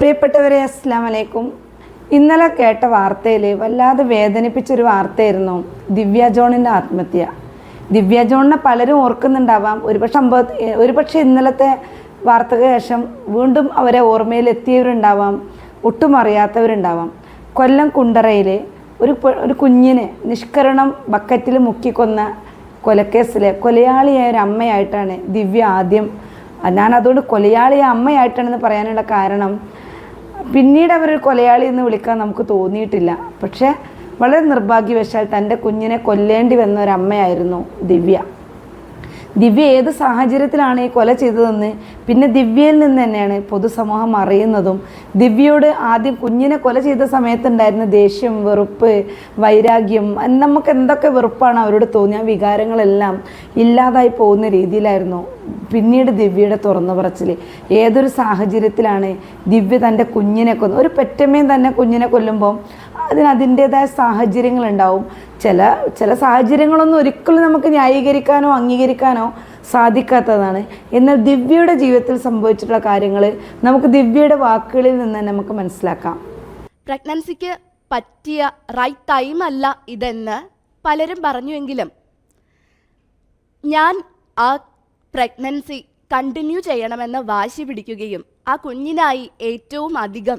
പ്രിയപ്പെട്ടവരെ അസ്സാം വലൈക്കും ഇന്നലെ കേട്ട വാർത്തയിൽ വല്ലാതെ വേദനിപ്പിച്ചൊരു വാർത്തയായിരുന്നു ദിവ്യ ജോണിന്റെ ആത്മഹത്യ. ദിവ്യ ജോണിനെ പലരും ഓർക്കുന്നുണ്ടാവാം. ഒരുപക്ഷെ അമ്പത് ഒരുപക്ഷെ ഇന്നലത്തെ വാർത്തക്ക് ശേഷം വീണ്ടും അവരെ ഓർമ്മയിൽ എത്തിയവരുണ്ടാവാം ഒട്ടും അറിയാത്തവരുണ്ടാവാം. കൊല്ലം കുണ്ടറയിൽ ഒരു ഒരു കുഞ്ഞിനെ നിഷ്കരണം ബക്കറ്റിൽ മുക്കിക്കൊന്ന കൊലക്കേസിലെ കൊലയാളിയായ ഒരു അമ്മയായിട്ടാണ് ദിവ്യ ആദ്യം ഞാൻ അതുകൊണ്ട് കൊലയാളിയ അമ്മയായിട്ടാണെന്ന് പറയാനുള്ള കാരണം പിന്നീട് അവർ കൊലയാളി എന്ന് വിളിക്കാൻ നമുക്ക് തോന്നിയിട്ടില്ല. പക്ഷേ വളരെ നിർഭാഗ്യവശാൽ തന്റെ കുഞ്ഞിനെ കൊല്ലേണ്ടി വന്ന ഒരമ്മയായിരുന്നു ദിവ്യ. ദിവ്യ ഏത് സാഹചര്യത്തിലാണ് ഈ കൊല ചെയ്തതെന്ന് പിന്നെ ദിവ്യയിൽ നിന്ന് തന്നെയാണ് പൊതുസമൂഹം അറിയുന്നതും. ദിവ്യയോട് ആദ്യം കുഞ്ഞിനെ കൊല ചെയ്ത സമയത്തുണ്ടായിരുന്ന ദേഷ്യം വെറുപ്പ് വൈരാഗ്യം നമുക്ക് എന്തൊക്കെ വെറുപ്പാണ് അവരോട് തോന്നിയ വികാരങ്ങളെല്ലാം ഇല്ലാതായി പോകുന്ന രീതിയിലായിരുന്നു പിന്നീട് ദിവ്യയുടെ തുറന്നു പറച്ചിൽ ഏതൊരു സാഹചര്യത്തിലാണ് ദിവ്യ തന്റെ കുഞ്ഞിനെ കൊന്നു ഒരു പെറ്റമ്മയും തന്നെ കുഞ്ഞിനെ കൊല്ലുമ്പോൾ അതിന് അതിന്റേതായ സാഹചര്യങ്ങളുണ്ടാവും. ചില ചില സാഹചര്യങ്ങളൊന്നും ഒരിക്കലും നമുക്ക് ന്യായീകരിക്കാനോ അംഗീകരിക്കാനോ സാധിക്കാത്തതാണ്. എന്നാൽ ദിവ്യയുടെ ജീവിതത്തിൽ സംഭവിച്ചിട്ടുള്ള കാര്യങ്ങൾ നമുക്ക് ദിവ്യയുടെ വാക്കുകളിൽ നിന്ന് തന്നെ നമുക്ക് മനസ്സിലാക്കാം. പ്രഗ്നൻസിക്ക് പറ്റിയ റൈറ്റ് ടൈം അല്ല ഇതെന്ന് പലരും പറഞ്ഞുവെങ്കിലും ഞാൻ ആ പ്രഗ്നൻസി കണ്ടിന്യൂ ചെയ്യണമെന്ന് വാശി പിടിക്കുകയും ആ കുഞ്ഞിനായി ഏറ്റവും അധികം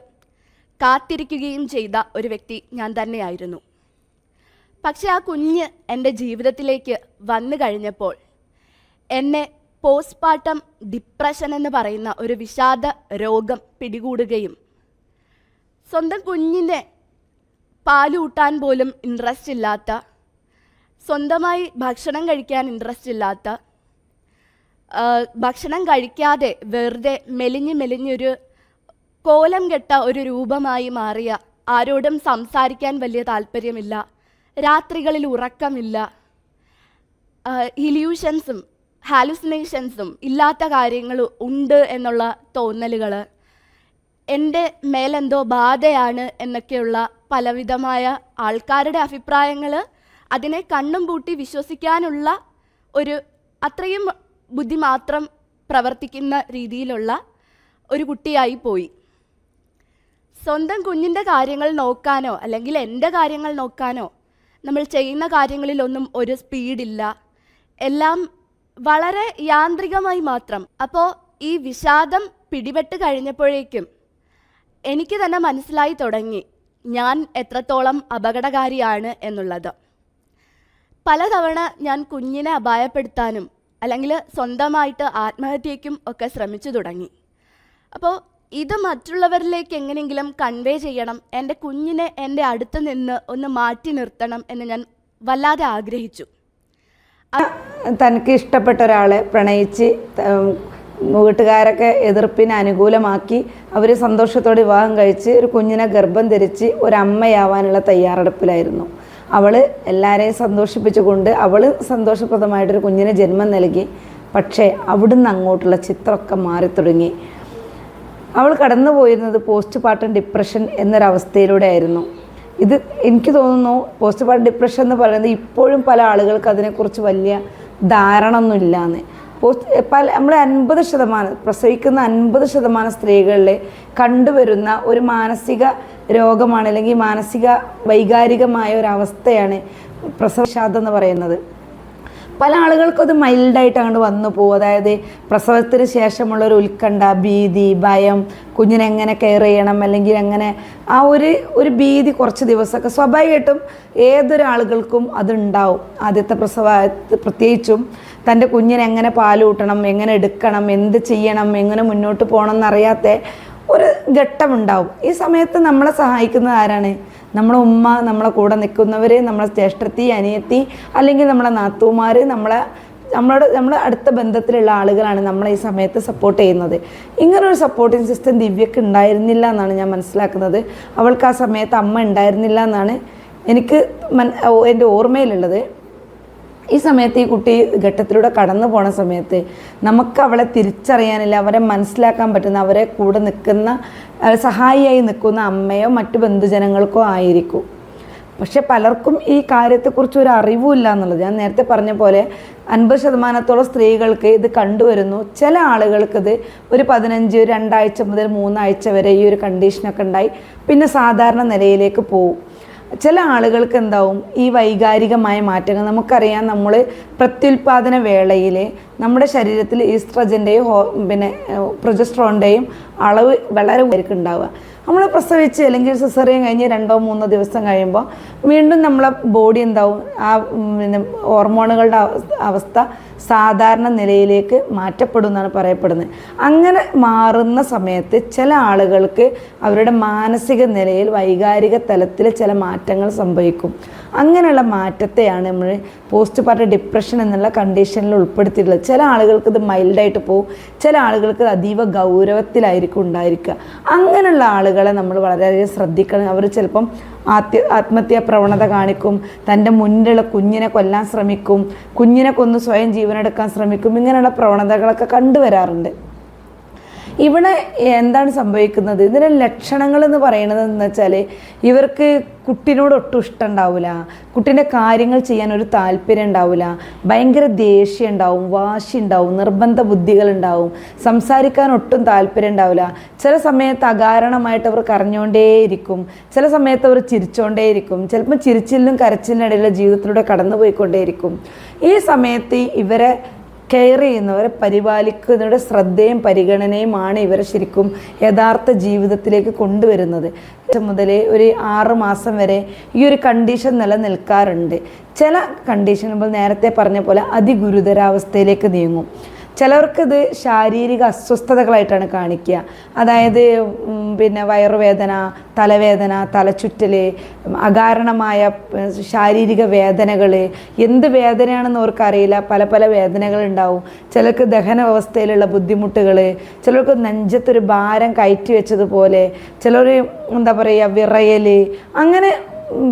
കാത്തിരിക്കുകയും ചെയ്ത ഒരു വ്യക്തി ഞാൻ തന്നെയായിരുന്നു. പക്ഷെ ആ കുഞ്ഞ് എന്റെ ജീവിതത്തിലേക്ക് വന്നു കഴിഞ്ഞപ്പോൾ എന്നെ പോസ്റ്റ്പാർട്ടം ഡിപ്രഷൻ എന്ന് പറയുന്ന ഒരു വിഷാദ രോഗം പിടികൂടുകയും സ്വന്തം കുഞ്ഞിനെ പാലൂട്ടാൻ പോലും ഇൻട്രസ്റ്റ് ഇല്ലാത്ത സ്വന്തമായി ഭക്ഷണം കഴിക്കാൻ ഇൻട്രസ്റ്റ് ഇല്ലാത്ത ഭക്ഷണം കഴിക്കാതെ വെറുതെ മെലിഞ്ഞ് മെലിഞ്ഞൊരു കോലം കെട്ട ഒരു രൂപമായി മാറിയ ആരോടും സംസാരിക്കാൻ വലിയ താല്പര്യമില്ല രാത്രികളിൽ ഉറക്കമില്ല ഇല്യൂഷൻസും ഹാലുസിനേഷൻസും ഇല്ലാത്ത കാര്യങ്ങൾ ഉണ്ട് എന്നുള്ള തോന്നലുകൾ എന്റെ മേലെന്തോ ബാധയാണ് എന്നൊക്കെയുള്ള പലവിധമായ ആൾക്കാരുടെ അഭിപ്രായങ്ങൾ അതിനെ കണ്ണും പൂട്ടി വിശ്വസിക്കാനുള്ള ഒരു അത്രയും ബുദ്ധി മാത്രം പ്രവർത്തിക്കുന്ന രീതിയിലുള്ള ഒരു കുട്ടിയായി പോയി. സ്വന്തം കുഞ്ഞിന്റെ കാര്യങ്ങൾ നോക്കാനോ അല്ലെങ്കിൽ എന്റെ കാര്യങ്ങൾ നോക്കാനോ നമ്മൾ ചെയ്യുന്ന കാര്യങ്ങളിലൊന്നും ഒരു സ്പീഡില്ല. എല്ലാം വളരെ യാന്ത്രികമായി മാത്രം. അപ്പോൾ ഈ വിഷാദം പിടിപെട്ട് കഴിഞ്ഞപ്പോഴേക്കും എനിക്ക് തന്നെ മനസ്സിലായി തുടങ്ങി. ഞാൻ എത്രത്തോളം അപകടകാരിയാണ് എന്നുള്ളത്. പലതവണ ഞാൻ കുഞ്ഞിനെ അപായപ്പെടുത്താനും അല്ലെങ്കിൽ സ്വന്തമായിട്ട് ആത്മഹത്യയ്ക്കും ഒക്കെ ശ്രമിച്ചു തുടങ്ങി. അപ്പോൾ ഇത് മറ്റുള്ളവരിലേക്ക് എങ്ങനെയെങ്കിലും കൺവേ ചെയ്യണം എന്റെ കുഞ്ഞിനെ എന്റെ അടുത്ത് നിന്ന് ഒന്ന് മാറ്റി നിർത്തണം എന്ന് ഞാൻ വല്ലാതെ ആഗ്രഹിച്ചു. തനിക്ക് ഇഷ്ടപ്പെട്ട ഒരാളെ പ്രണയിച്ച് വീട്ടുകാരൊക്കെ എതിർപ്പിന് അനുകൂലമാക്കി അവർ സന്തോഷത്തോടെ വിവാഹം കഴിച്ച് ഒരു കുഞ്ഞിനെ ഗർഭം ധരിച്ച് ഒരമ്മയാവാനുള്ള തയ്യാറെടുപ്പിലായിരുന്നു. അവൾ എല്ലാവരെയും സന്തോഷിപ്പിച്ചുകൊണ്ട് അവൾ സന്തോഷപ്രദമായിട്ടൊരു കുഞ്ഞിനെ ജന്മം നൽകി. പക്ഷേ അവിടുന്ന് അങ്ങോട്ടുള്ള ചിത്രമൊക്കെ മാറി തുടങ്ങി. അവൾ കടന്നു പോയിരുന്നത് പോസ്റ്റ് പാർട്ടം ഡിപ്രഷൻ എന്നൊരവസ്ഥയിലൂടെ ആയിരുന്നു ഇത് എനിക്ക് തോന്നുന്നു പോസ്റ്റ് പാർട്ടം ഡിപ്രഷൻ എന്ന് പറയുന്നത് ഇപ്പോഴും പല ആളുകൾക്ക് അതിനെക്കുറിച്ച് വലിയ ധാരണ ഒന്നും ഇല്ലാന്ന് പോസ്റ്റ് പല നമ്മൾ അൻപത് ശതമാനം പ്രസവിക്കുന്ന അൻപത് ശതമാനം സ്ത്രീകളിൽ കണ്ടുവരുന്ന ഒരു മാനസിക രോഗമാണ് അല്ലെങ്കിൽ മാനസിക വൈകാരികമായ ഒരു അവസ്ഥയാണ് പ്രസവശാദം എന്ന് പറയുന്നത്. പല ആളുകൾക്കും അത് മൈൽഡായിട്ട് അങ്ങോട്ട് വന്നു പോകും അതായത് പ്രസവത്തിന് ശേഷമുള്ള ഒരു ഉത്കണ്ഠ ഭീതി ഭയം കുഞ്ഞിനെ എങ്ങനെ കെയർ ചെയ്യണം അല്ലെങ്കിൽ എങ്ങനെ ആ ഒരു ഒരു ഭീതി കുറച്ച് ദിവസമൊക്കെ സ്വാഭാവികമായിട്ടും ഏതൊരാളുകൾക്കും അതുണ്ടാവും. ആദ്യത്തെ പ്രസവ പ്രത്യേകിച്ചും തന്റെ കുഞ്ഞിനെ എങ്ങനെ പാലൂട്ടണം എങ്ങനെ എടുക്കണം എന്ത് ചെയ്യണം എങ്ങനെ മുന്നോട്ട് പോകണം എന്നറിയാത്ത ഒരു ഘട്ടമുണ്ടാവും. ഈ സമയത്ത് നമ്മളെ സഹായിക്കുന്നത് ആരാണ്? നമ്മളെ ഉമ്മ നമ്മളെ കൂടെ നിൽക്കുന്നവർ നമ്മളെ ജ്യേഷ്ഠത്തി അനിയത്തി അല്ലെങ്കിൽ നമ്മളെ നാത്തൂമാർ നമ്മളെ നമ്മളോട് നമ്മുടെ അടുത്ത ബന്ധത്തിലുള്ള ആളുകളാണ് നമ്മളെ ഈ സമയത്ത് സപ്പോർട്ട് ചെയ്യുന്നത്. ഇങ്ങനൊരു സപ്പോർട്ടിംഗ് സിസ്റ്റം ദിവ്യക്ക് ഉണ്ടായിരുന്നില്ല എന്നാണ് ഞാൻ മനസ്സിലാക്കുന്നത്. അവൾക്ക് ആ സമയത്ത് അമ്മ ഉണ്ടായിരുന്നില്ല എന്നാണ് എനിക്ക് മൻ എന്റെ ഓർമ്മയിലുള്ളത്. ഈ സമയത്ത് ഈ കുട്ടി ഘട്ടത്തിലൂടെ കടന്നു പോണ സമയത്ത് നമുക്ക് അവളെ തിരിച്ചറിയാനില്ല അവരെ മനസ്സിലാക്കാൻ പറ്റുന്ന അവരെ കൂടെ നിൽക്കുന്ന സഹായിയായി നിൽക്കുന്ന അമ്മയോ മറ്റു ബന്ധുജനങ്ങൾക്കോ ആയിരിക്കും. പക്ഷെ പലർക്കും ഈ കാര്യത്തെക്കുറിച്ച് ഒരു അറിവുമില്ല എന്നുള്ളത്. ഞാൻ നേരത്തെ പറഞ്ഞ പോലെ അൻപത് ശതമാനത്തോളം സ്ത്രീകൾക്ക് ഇത് കണ്ടുവരുന്നു. ചില ആളുകൾക്കിത് ഒരു പതിനഞ്ച് രണ്ടാഴ്ച മുതൽ മൂന്നാഴ്ച വരെ ഈ ഒരു കണ്ടീഷനൊക്കെ ഉണ്ടായി. പിന്നെ സാധാരണ നിലയിലേക്ക് പോകും ചില ആളുകൾക്ക് എന്താവും? ഈ വൈകാരികമായ മാറ്റങ്ങൾ നമുക്കറിയാം. നമ്മൾ പ്രത്യുൽപാദന വേളയിൽ നമ്മുടെ ശരീരത്തിൽ ഈസ്ട്രജന്റെയും ഹോ പിന്നെ പ്രൊജസ്ട്രോണിന്റെയും അളവ് വളരെ ഉയർക്ക് ഉണ്ടാവുക നമ്മൾ പ്രസവിച്ച് അല്ലെങ്കിൽ സിസറിയൻ കഴിഞ്ഞ് രണ്ടോ മൂന്നോ ദിവസം കഴിയുമ്പോൾ വീണ്ടും നമ്മളെ ബോഡി എന്താവും? ആ പിന്നെ ഹോർമോണുകളുടെ അവസ്ഥ സാധാരണ നിലയിലേക്ക് മാറ്റപ്പെടും എന്നാണ് പറയപ്പെടുന്നത്. അങ്ങനെ മാറുന്ന സമയത്ത് ചില ആളുകൾക്ക് അവരുടെ മാനസിക നിലയിൽ വൈകാരിക തലത്തിൽ ചില മാറ്റങ്ങൾ സംഭവിക്കും. അങ്ങനെയുള്ള മാറ്റത്തെയാണ് നമ്മൾ പോസ്റ്റ് പാർട്ടം ഡിപ്രഷൻ എന്നുള്ള കണ്ടീഷനിൽ ഉൾപ്പെടുത്തിയിട്ടുള്ളത്. ചില ആളുകൾക്ക് ഇത് മൈൽഡായിട്ട് പോകും ചില ആളുകൾക്ക് അതീവ ഗൗരവത്തിലായിരിക്കും ഉണ്ടായിരിക്കുക. അങ്ങനെയുള്ള ആളുകളെ നമ്മൾ വളരെയധികം ശ്രദ്ധിക്കണം. അവർ ചിലപ്പം ആത്യ ആത്മഹത്യാ പ്രവണത കാണിക്കും. തന്റെ മുന്നിലുള്ള കുഞ്ഞിനെ കൊല്ലാൻ ശ്രമിക്കും. കുഞ്ഞിനെ കൊന്ന് സ്വയം ജീവനെടുക്കാൻ ശ്രമിക്കും. ഇങ്ങനെയുള്ള പ്രവണതകളൊക്കെ കണ്ടുവരാറുണ്ട്. ഇവിടെ എന്താണ് സംഭവിക്കുന്നത്? ഇതിന്റെ ലക്ഷണങ്ങൾ എന്ന് പറയുന്നത് എന്ന് വെച്ചാൽ ഇവർക്ക് കുട്ടിനോട് ഒട്ടും ഇഷ്ടം ഉണ്ടാവില്ല കുട്ടീന്റെ കാര്യങ്ങൾ ചെയ്യാൻ ഒരു താല്പര്യം ഉണ്ടാവില്ല ഭയങ്കര ദേഷ്യം ഉണ്ടാവും വാശി ഉണ്ടാവും നിർബന്ധ ബുദ്ധികൾ ഉണ്ടാവും. സംസാരിക്കാൻ ഒട്ടും താല്പര്യം ഉണ്ടാവില്ല ചില സമയത്ത് അകാരണമായിട്ട് അവർ കരഞ്ഞുകൊണ്ടേയിരിക്കും ചില സമയത്ത് അവർ ചിരിച്ചുകൊണ്ടേയിരിക്കും ചിലപ്പോൾ ചിരിച്ചിലും കരച്ചിലിനും ഇടയിലുള്ള ജീവിതത്തിലൂടെ കടന്നു പോയിക്കൊണ്ടേയിരിക്കും ഈ സമയത്ത് ഇവരെ കെയർ ചെയ്യുന്നവരെ പരിപാലിക്കുന്നവരുടെ ശ്രദ്ധയും പരിഗണനയുമാണ് ഇവരെ ശരിക്കും യഥാർത്ഥ ജീവിതത്തിലേക്ക് കൊണ്ടുവരുന്നത്. മുതൽ ഒരു ആറ് മാസം വരെ ഈ ഒരു കണ്ടീഷൻ നിലനിൽക്കാറുണ്ട്. ചില കണ്ടീഷൻ നേരത്തെ പറഞ്ഞ പോലെ അതിഗുരുതരാവസ്ഥയിലേക്ക് നീങ്ങും. ചിലർക്കിത് ശാരീരിക അസ്വസ്ഥതകളായിട്ടാണ് കാണിക്കുക. അതായത് പിന്നെ വയറുവേദന തലവേദന തലച്ചുറ്റൽ അകാരണമായ ശാരീരിക വേദനകൾ എന്ത് വേദനയാണെന്ന് അവർക്കറിയില്ല. പല പല വേദനകൾ ഉണ്ടാവും ചിലർക്ക് ദഹന വ്യവസ്ഥയിലുള്ള ബുദ്ധിമുട്ടുകൾ ചിലർക്ക് നെഞ്ചത്തൊരു ഭാരം കയറ്റി വെച്ചതുപോലെ ചിലർ എന്താ പറയുക വിറയൽ അങ്ങനെ